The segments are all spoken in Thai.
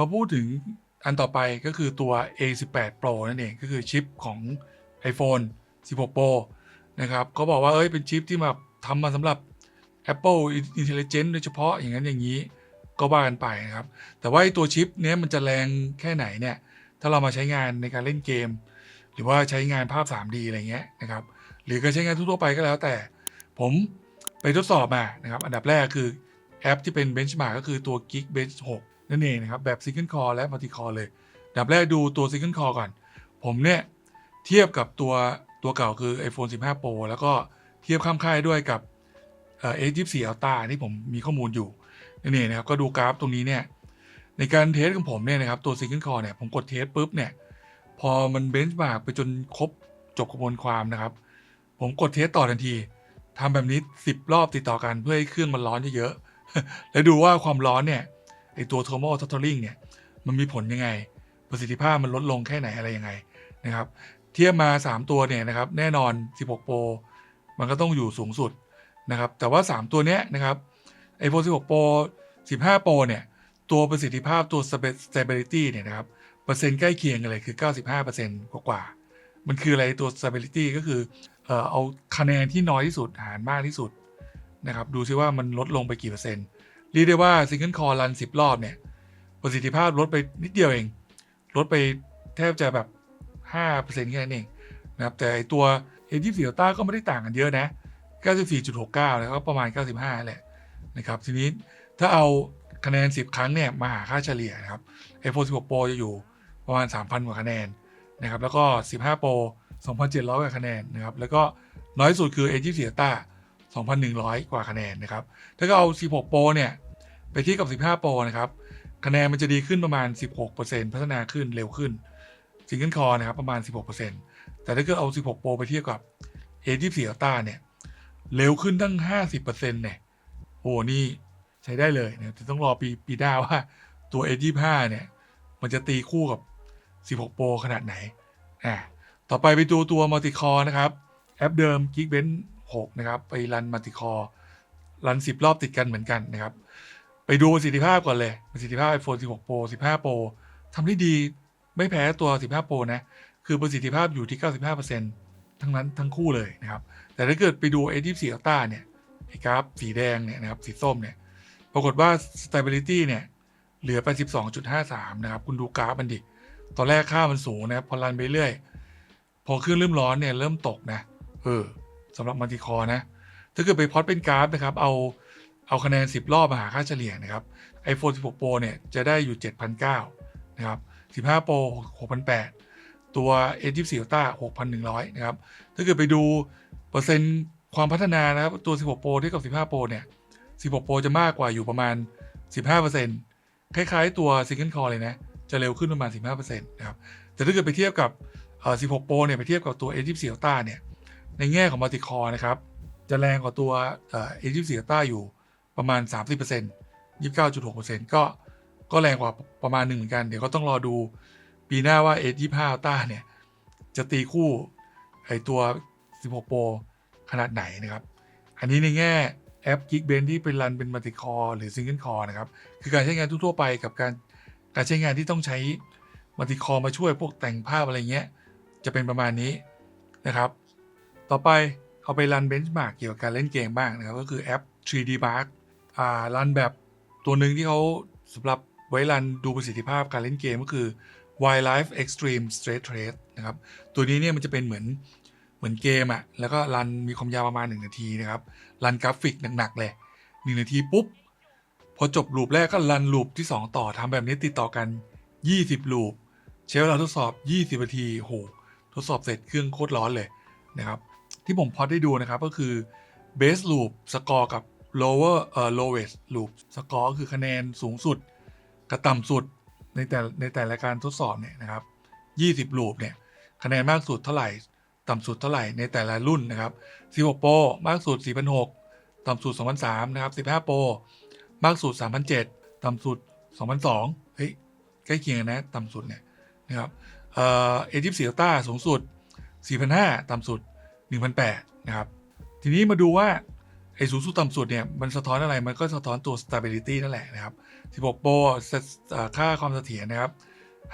อพูดถึงอันต่อไปก็คือตัว A18 Pro นั่นเอง ก็คือชิปของ iPhone 16 Pro นะครับเขาบอกว่าเอ้ยเป็นชิปที่มาทำมาสำหรับ Apple Intelligence โดยเฉพาะอย่างนั้นอย่างนี้ก็ว่ากันไปนะครับ แต่ว่าตัวชิปเนี้ยมันจะแรงแค่ไหนเนี่ย ถ้าเรามาใช้งานในการเล่นเกม หรือว่าใช้งานภาพ 3D อะไรเงี้ยนะครับ หรือการใช้งานทั่วไปก็แล้วแต่ ผมไปทดสอบมานะครับ อันดับแรกคือแอปที่เป็น Benchmark ก็คือตัว Geekbench 6 นั่นเองนะครับแบบ Single Core และ Multi Core เลยดับแรกดูตัว Single Core ก่อน ผมเนี่ยเทียบกับตัวตัวเก่าคือ iPhone 15 Pro แล้วก็เทียบข้ามค่ายด้วยกับเอ่อ A24 Ultra ที่ผมมีข้อมูลอยู่นั่นเองนะครับก็ดูกราฟตรงนี้เนี่ยในการเทสของผมเนี่ยนะครับตัว Single Core เนี่ยผมกดเทสปุ๊บเนี่ยพอมันเบนช์มาร์กไปจนครบจบกระบวนความนะครับ ผมกดเทสต่อทันทีทำแบบนี้ 10 รอบติดต่อกันเพื่อให้เครื่องมันร้อนเยอะๆแล้วดูว่าความร้อนเนี่ย ไอตัว thermal throttling เนี่ยมันมีผลยังไง ประสิทธิภาพมันลดลงแค่ไหนอะไรยังไงนะครับเทียบมา 3 ตัวเนี่ยนะครับแน่นอน 16 Pro มันก็ต้องอยู่สูงสุดนะครับแต่ว่า 3 ตัวเนี้ยนะครับ iPhone 16 Pro 15 Pro เนี่ยตัวประสิทธิภาพตัว stability เนี่ยนะครับเปอร์เซ็นต์ใกล้เคียงกันเลยคือ 95%กว่ากว่าๆมันคืออะไรตัว stability ก็คือเอ่อเอาคะแนนที่น้อยที่สุดหารมากที่สุดนะครับดูซิว่ามันลดลงไปกี่เปอร์เซ็นต์ เรียกได้ว่า Single Core รัน10รอบเนี่ย ประสิทธิภาพลดไปนิดเดียวเอง ลดไปแทบจะแบบ5%แค่นั้นเองนะครับ แต่ไอ้ตัว A24 Ultra ก็ไม่ได้ต่างกันเยอะนะ94.69แล้วก็ประมาณ95แหละนะครับ ทีนี้ถ้าเอาคะแนน10ครั้งเนี่ยมาหาค่าเฉลี่ยนะครับ iPhone 16 Pro จะอยู่ประมาณ3,000กว่าคะแนนนะครับ แล้วก็15 Pro 2,700กว่าคะแนนนะครับ แล้วก็น้อยสุดคือ A24 Ultra 2,100 กว่าคะแนนนะครับ ถ้าก็เอา 16 Pro เนี่ย ไปเที่กับ 15 Pro นะครับ คะแนนมันจะดีขึ้นประมาณ 16%พัฒนาขึ้นเร็วขึ้น Single Core นะครับประมาณ 16%แต่ถ้าเกิดเอา 16 Pro ไปเทียบกับ A24 Ultra เนี่ย เร็วขึ้นตั้ง 50%เนี่ยโอ้นี่ใช้ได้เลยนะครับแต่ต้องรอปีปีหน้าว่าตัว A25 เนี่ย มันจะตีคู่กับ 16 Pro ขนาดไหนอ่าต่อไปไปดูตัว Multicore นะครับ แอปเดิม Geekbench 6นะครับไปรัน Multicore รัน 10 รอบติดกันเหมือนกันนะครับ ไปดูประสิทธิภาพก่อนเลยประสิทธิภาพ iPhone 16 Pro 15 Pro ทำได้ดีไม่แพ้ตัว 15 Pro นะ คือประสิทธิภาพอยู่ที่ 95%ทั้งนั้นทั้งคู่เลยนะครับ แต่ถ้าเกิดไปดู A24 Ultra เนี่ยไอ้กราฟสีแดงเนี่ยนะครับสีส้มเนี่ยปรากฏว่า stability เนี่ยเหลือไป12.53 นะครับ คุณดูกราฟมันดิ ตอนแรกค่ามันสูงนะครับ พอรันไปเรื่อย พอเครื่องเริ่มร้อนเนี่ย เริ่มตกนะ เออ สำหรับมัลติคอร์นะ ถ้าเกิดไปพอตเป็นกราฟนะครับ เอาเอาคะแนน 10 รอบมาหาค่าเฉลี่ยนะครับ iPhone 16 Pro เนี่ยจะได้อยู่ 7,900นะครับ15 Pro 6,800 ตัว A24 Ultra 6,100นะครับ ถ้าเกิดไปดูเปอร์เซ็นต์ความพัฒนานะครับ ตัว 16 Pro เทียบกับ 15 Pro เนี่ย 16 Pro จะมากกว่าอยู่ประมาณ 15%คล้ายๆตัว Single Core เลยนะ จะเร็วขึ้นประมาณ 15%นะครับ แต่ถ้าเกิดไปเทียบกับ 16 Pro เนี่ยไปเทียบกับตัว A24 Ultra เนี่ย ในแง่ของ Multi Core นะครับ จะแรงกว่าตัวเอ่อ A24 Ultra อยู่ประมาณ 30% 29.6%ก็ก็แรงกว่าประมาณหนึ่งเหมือนกัน เดี๋ยวก็ต้องรอดูปีหน้าว่า A25 Ultra เนี่ย จะตีคู่ไอตัว 16 Pro ขนาดไหนนะครับ อันนี้ในแง่แอป Geekbench ที่เป็นรันเป็น Multi Core หรือ Single Core นะครับ คือการใช้งานทั่วไปกับการการใช้งานที่ต้องใช้ Multi Core มาช่วยพวกแต่งภาพอะไรเงี้ย จะเป็นประมาณนี้นะครับ ต่อไปเอาไปรันเบนช์มาร์กเกี่ยวกับการเล่นเกมบ้างนะครับ ก็คือแอป 3D Mark อ่ารันแบบตัวหนึ่งที่เขาสำหรับไว้รันดูประสิทธิภาพการเล่นเกมก็คือ Wildlife Extreme Straight Trace นะครับ ตัวนี้เนี่ยมันจะเป็นเหมือนเหมือนเกมอะแล้วก็รันมีความยาวประมาณ 1 นาทีนะครับรันกราฟิกหนักๆเลย1นาทีปุ๊บ พอจบลูปแรกก็รันลูปที่ 2 ต่อทำแบบนี้ติดต่อกัน 20 ลูปใช้เวลาทดสอบ 20 นาทีโหทดสอบเสร็จเครื่องโคตรร้อนเลยนะครับ ที่ผมพอได้ดูนะครับก็คือ base loop สกอร์กับ lower เอ่อ lowest loop สกอร์คือคะแนนสูงสุดกับต่ำสุดในแต่ในแต่ละการทดสอบเนี่ยนะครับ 20 ลูปเนี่ยคะแนนมากสุดเท่าไหร่ ต่ำสุดเท่าไหร่ในแต่ละรุ่นนะครับ 16 Pro มากสุด4,600ต่ำสุด2,300นะครับ 15 Pro มากสุด3,700ต่ำสุด2,200เฮ้ยใกล้เคียงนะ ต่ำสุดเนี่ยนะครับเอ่อ A24 Ultra สูงสุด4,500ต่ำสุด 1,800นะครับ ทีนี้มาดูว่า ไอ้สูงสุดต่ำสุดเนี่ย มันสะท้อนอะไร มันก็สะท้อนตัว stability นั่นแหละนะครับ 16โปรค่าความเสถียรนะครับ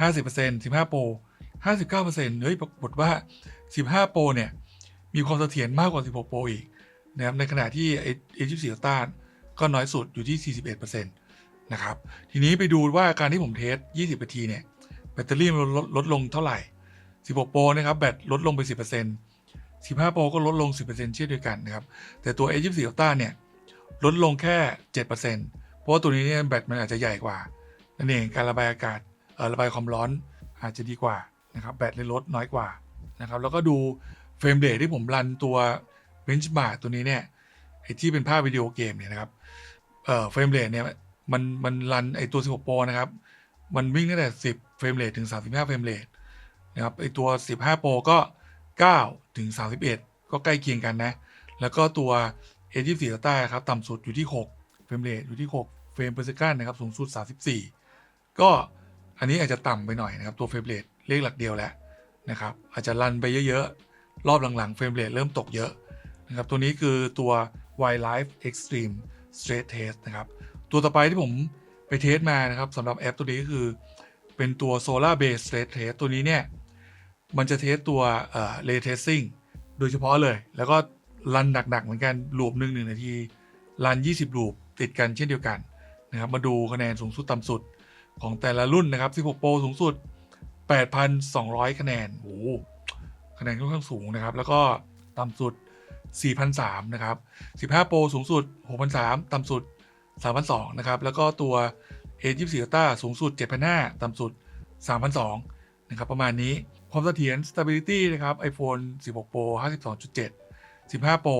50% 15โปร59%เฮ้ยปรากฏว่า 15โปรเนี่ย มีความเสถียรมากกว่า 16โปรอีกนะครับ ในขณะที่ไอ้ A24 Ultra ก็น้อยสุดอยู่ที่ 41%นะครับ ทีนี้ไปดูว่าการที่ผมเทส 20 นาทีเนี่ย แบตเตอรี่มันลดลดลงเท่าไหร่ 16โปรนะครับ แบตลดลงไป 10% 15โปรก็ลดลง 10%เช่นเดียวกันนะครับ แต่ตัว A24 Ultra เนี่ย ลดลงแค่ 7%เพราะว่าตัวนี้เนี่ยแบตมันอาจจะใหญ่กว่านั่นเองการระบายอากาศเอ่อระบายความร้อนอาจจะดีกว่านะครับแบตเลยลดน้อยกว่านะครับแล้วก็ดูเฟรมเรทที่ผมรันตัว Benchmark ตัวนี้เนี่ยไอที่เป็นภาพวิดีโอเกมเนี่ยนะครับเอ่อเฟรมเรทเนี่ยมันมันรันไอตัว 16 Pro นะครับ มันวิ่งตั้งแต่ 10 เฟรมเรทถึง 35 เฟรมเรทนะครับไอตัว 15 Pro ก็ 9 ถึง 31 ก็ใกล้เคียงกันนะ แล้วก็ตัว A24 Ultra ครับต่ำสุดอยู่ที่ 6 เฟรมเรทอยู่ที่ 6 เฟรม per second นะครับสูงสุด 34 ก็อันนี้อาจจะต่ำไปหน่อยนะครับ ตัวเฟรมเรทเลขหลักเดียวแหล้วนะครับอาจจะรันไปเยอะๆ รอบหลังๆ เฟรมเรทเริ่มตกเยอะนะครับตัวนี้คือตัว Wildlife Extreme Stress Test นะครับตัวต่อไปที่ผมไปเทสมานะครับสำหรับแอปตัวนี้ก็คือ เป็นตัว Solar Base Stress Test ตัวนี้เนี่ย มันจะเทสตัวเอ่อ Ray Tracing โดยเฉพาะเลย แล้วก็รันหนักๆ เหมือนกันลูปหนึ่งหนึ่งนาทีรัน 20 ลูปติดกันเช่นเดียวกันนะครับมาดูคะแนนสูงสุดต่ำสุดของแต่ละรุ่นนะครับ 16 โปรสูงสุด 8,200 คะแนน โอ้โหคะแนนค่อนข้างสูงนะครับ แล้วก็ต่ำสุด 4,003นะครับ 15 โปรสูงสุด 6,003ต่ำสุด 3,002นะครับ แล้วก็ตัว A24 Ultra สูงสุด 7,500ต่ำสุด 3,002นะครับ ประมาณนี้ ความเสถียร stability นะครับ iPhone 16 Pro 52.7 15 Pro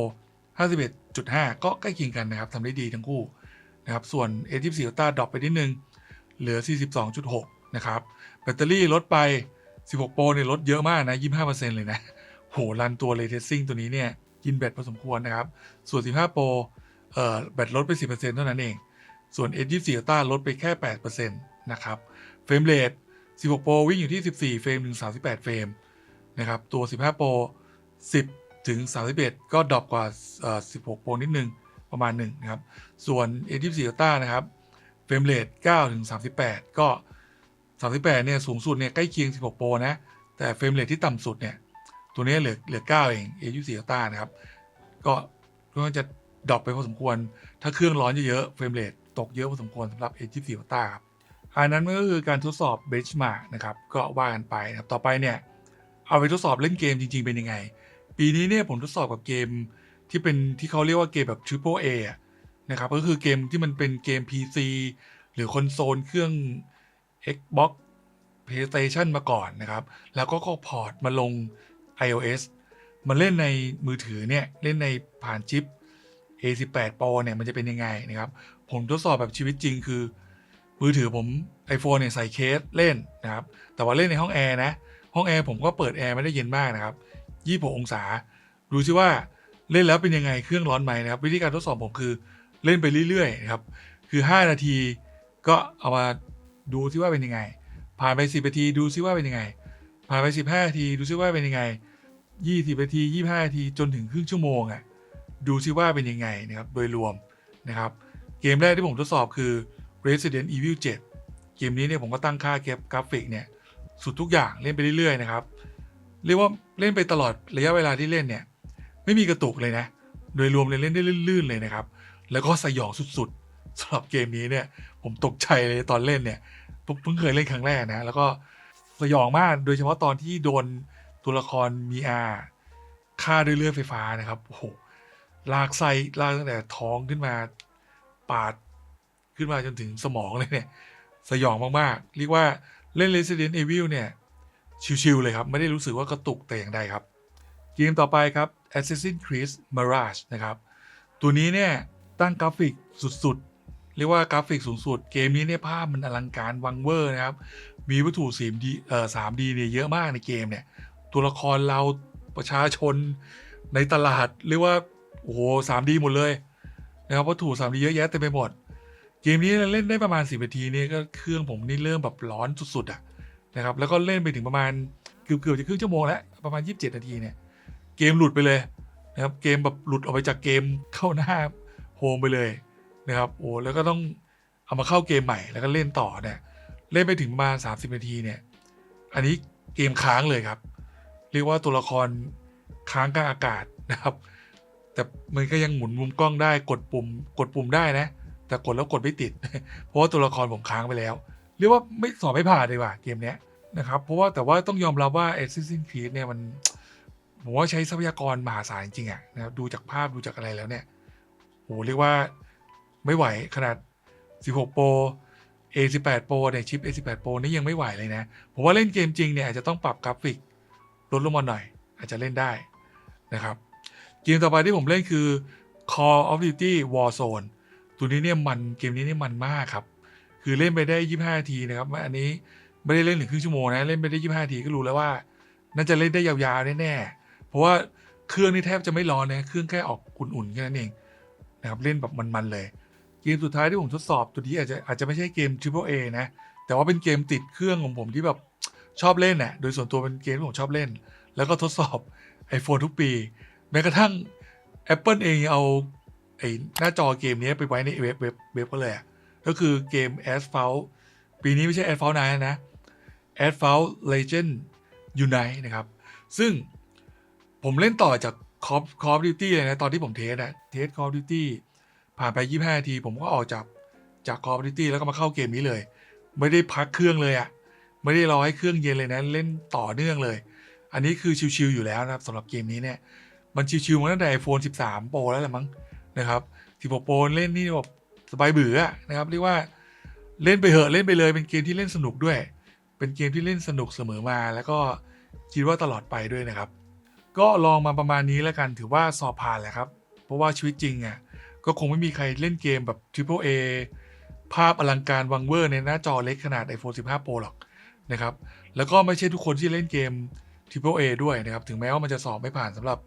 51.5 ก็ใกล้เคียงกันนะครับทำได้ดีทั้งคู่นะครับ ส่วน A24 Ultra ดรอปไปนิดนึง เหลือ 42.6 นะครับ แบตเตอรี่ลดไป 16 Pro เนี่ยลดเยอะมากนะ 25%เลยนะ โห รันตัว Ray Tracing ตัวนี้เนี่ยกินแบตพอสมควรนะครับ ส่วน 15 Pro เอ่อ แบตลดไป 10%เท่านั้นเอง ส่วน S24 Ultra ลดไปแค่ 8%นะครับ เฟรมเรท 16 Pro วิ่งอยู่ที่ 14 เฟรมถึง 38 เฟรมนะครับ ตัว 15 Pro 10 ถึง 31 ก็ดรอปกว่า 16 Pro นิดนึง ประมาณหนึ่งนะครับ ส่วน A24 Ultra นะครับ เฟรมเรท9ถึง 38 ก็ 38 เนี่ย สูงสุดเนี่ย ใกล้เคียง 16 Pro นะ แต่เฟรมเรทที่ต่ำสุดเนี่ย ตัวนี้เหลือเหลือ 9 เอง A24 Ultra นะครับ ก็ก็จะดรอปไปพอสมควร ถ้าเครื่องร้อนเยอะๆ เฟรมเรทตกเยอะพอสมควรสำหรับ A24 Ultra ครับ อันนั้นก็คือการทดสอบ benchmark นะครับก็ว่ากันไปนะครับต่อไปเนี่ยเอาไปทดสอบเล่นเกมจริง ๆ เป็นยังไง ปีนี้เนี่ยผมทดสอบกับเกมที่เป็นที่เขาเรียกว่าเกมแบบ Triple A อะนะครับก็คือเกมที่มันเป็นเกม PC หรือคอนโซลเครื่อง Xbox PlayStation มาก่อนนะครับ แล้วก็ก็พอร์ตมาลง iOS มาเล่นในมือถือเนี่ย เล่นในผ่านชิป A18 Pro เนี่ย มันจะเป็นยังไงนะครับ ผมทดสอบแบบชีวิตจริงคือ มือถือผม iPhone เนี่ยใส่เคสเล่นนะครับ แต่ว่าเล่นในห้องแอร์นะ ห้องแอร์ผมก็เปิดแอร์ไม่ได้เย็นมากนะครับ26องศา ดูซิว่าเล่นแล้วเป็นยังไงเครื่องร้อนไหมนะครับ วิธีการทดสอบผมคือเล่นไปเรื่อยๆนะครับ คือ 5 นาทีก็เอามาดูซิว่าเป็นยังไง ผ่านไป 10นาทีดูซิว่าเป็นยังไง ผ่านไป 15นาทีดูซิว่าเป็นยังไง 20นาที25นาทีจนถึงครึ่งชั่วโมงอะ่ะดูซิว่าเป็นยังไงนะครับโดยรวมนะครับ เกมแรกที่ผมทดสอบคือ Resident Evil 7 เกมนี้เนี่ยผมก็ตั้งค่าเก็บกราฟิกเนี่ย สุดทุกอย่างเล่นไปเรื่อยๆนะครับ เรียกว่าเล่นไปตลอดระยะเวลาที่เล่นเนี่ย ไม่มีกระตุกเลยนะ โดยรวมเลยเล่นได้ลื่นๆเลยนะครับ แล้วก็สยองสุดๆสำหรับเกมนี้เนี่ย ผมตกใจเลยตอนเล่นเนี่ยเพิ่งเคยเล่นครั้งแรกนะ แล้วก็สยองมากโดยเฉพาะตอนที่โดนตัวละครมีอาฆ่าด้วยเลือดไฟฟ้านะครับโอ้โหลากไส้ลากตั้งแต่ท้องขึ้นมา ปาด ขึ้นมาจนถึงสมองเลยเนี่ย สยองมากๆ เรียกว่าเล่น Resident Evil เนี่ย ชิวๆเลยครับ ไม่ได้รู้สึกว่ากระตุกแต่อย่างใดครับ เกมต่อไปครับ Assassin's Creed Mirage นะครับ ตัวนี้เนี่ย ตั้งกราฟิกสุดๆ เรียกว่ากราฟิกสูงสุด เกมนี้เนี่ยภาพมันอลังการวังเวอร์นะครับ มีวัตถุ 3D เอ่อ 3D เนี่ยเยอะมากในเกมเนี่ย ตัวละครเราประชาชนในตลาดเรียกว่าโอ้โห 3D หมดเลยนะครับวัตถุ 3D เยอะแยะเต็มไปหมด เกมนี้เล่นได้ประมาณ10นาทีเนี่ยก็เครื่องผมนี่เริ่มแบบร้อนสุดๆอะนะครับแล้วก็เล่นไปถึงประมาณเกือบๆจะครึ่งชั่วโมงแล้วประมาณ 27 นาทีเนี่ยเกมหลุดไปเลยนะครับเกมแบบหลุดออกไปจากเกมเข้าหน้าโฮมไปเลยนะครับโอ้แล้วก็ต้องเอามาเข้าเกมใหม่แล้วก็เล่นต่อเนี่ยเล่นไปถึงประมาณ 30 นาทีเนี่ยอันนี้เกมค้างเลยครับ เรียกว่าตัวละครค้างกลางอากาศนะครับ แต่มันก็ยังหมุนมุมกล้องได้กดปุ่มกดปุ่มได้นะ แต่กดแล้วกดไม่ติด เพราะว่าตัวละครผมค้างไปแล้ว เรียกว่าไม่สอบไม่ผ่านเลยว่ะเกมเนี้ยนะครับ เพราะว่าแต่ว่าต้องยอมรับว่า Assassin's Creed เนี่ยมันผมว่าใช้ทรัพยากรมหาศาลจริงอะนะครับดูจากภาพดูจากอะไรแล้วเนี่ยโหเรียกว่าไม่ไหวขนาด 16 Pro A18 Pro เนี่ยชิป A18 Pro นี่ยังไม่ไหวเลยนะ ผมว่าเล่นเกมจริงเนี่ยอาจจะต้องปรับกราฟิกลดลงมาหน่อย อาจจะเล่นได้นะครับ เกมต่อไปที่ผมเล่นคือ Call of Duty Warzone ตัวนี้เนี่ยมันเกมนี้เนี่ยมันมากครับ คือเล่นไปได้ 25นาทีนะครับอันนี้ไม่ได้เล่นถึงครึ่งชั่วโมงนะเล่นไปได้25นาทีก็รู้แล้วว่า น่าจะเล่นได้ยาวๆแน่ๆเพราะว่าเครื่องนี่แทบจะไม่ร้อนนะเครื่องแค่ออกอุ่นๆแค่นั้นเองนะครับเล่นแบบมันๆเลย เกมสุดท้ายที่ผมทดสอบตัวนี้อาจจะอาจจะไม่ใช่เกม Triple A นะแต่ว่าเป็นเกมติดเครื่องของผมที่แบบชอบเล่นน่ะโดยส่วนตัวเป็นเกมที่ผมชอบเล่น แล้วก็ทดสอบ iPhone ทุกปี แม้กระทั่ง Apple เองเอา ไอ้หน้าจอเกมนี้ไปไว้ในเว็บเว็บเว็บก็เลยอะก็คือเกม Asphalt ปีนี้ไม่ใช่ Asphalt 9นะ Asphalt Legend Unite นะครับ ซึ่งผมเล่นต่อจาก Call Call of Duty เลยนะ ตอนที่ผมเทสอะเทส Call of Duty ผ่านไป 25 นาที ผมก็ออกจากจาก Call of Duty แล้วก็มาเข้าเกมนี้เลย ไม่ได้พักเครื่องเลยอะไม่ได้รอให้เครื่องเย็นเลยนะ เล่นต่อเนื่องเลย อันนี้คือชิวๆอยู่แล้วนะครับสำหรับเกมนี้เนี่ย มันชิวๆมาตั้งแต่ iPhone 13 Pro แล้วแหละมั้ง นะครับ16 Pro เล่นนี่แบบสบายเบื่อนะครับเรียกว่าเล่นไปเหอะเล่นไปเลย เป็นเกมที่เล่นสนุกด้วย เป็นเกมที่เล่นสนุกเสมอมา แล้วก็คิดว่าตลอดไปด้วยนะครับ ก็ลองมาประมาณนี้แล้วกันถือว่าสอบผ่านแหละครับ เพราะว่าชีวิตจริงอะก็คงไม่มีใครเล่นเกมแบบ Triple A ภาพอลังการวังเวอร์ในหน้าจอเล็กขนาด iPhone 15 Pro หรอกนะครับ แล้วก็ไม่ใช่ทุกคนที่เล่นเกม Triple A ด้วยนะครับ ถึงแม้ว่ามันจะสอบไม่ผ่านสำหรับ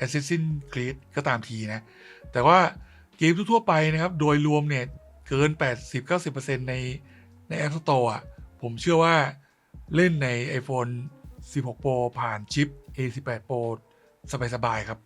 Assassin Creed ก็ตามทีนะ แต่ว่าเกมทั่วๆไปนะครับ โดยรวมเนี่ย เกิน 80-90%ในใน App Store อะ ผมเชื่อว่าเล่นใน iPhone 16 Pro ผ่านชิป A18 Pro สบายๆครับ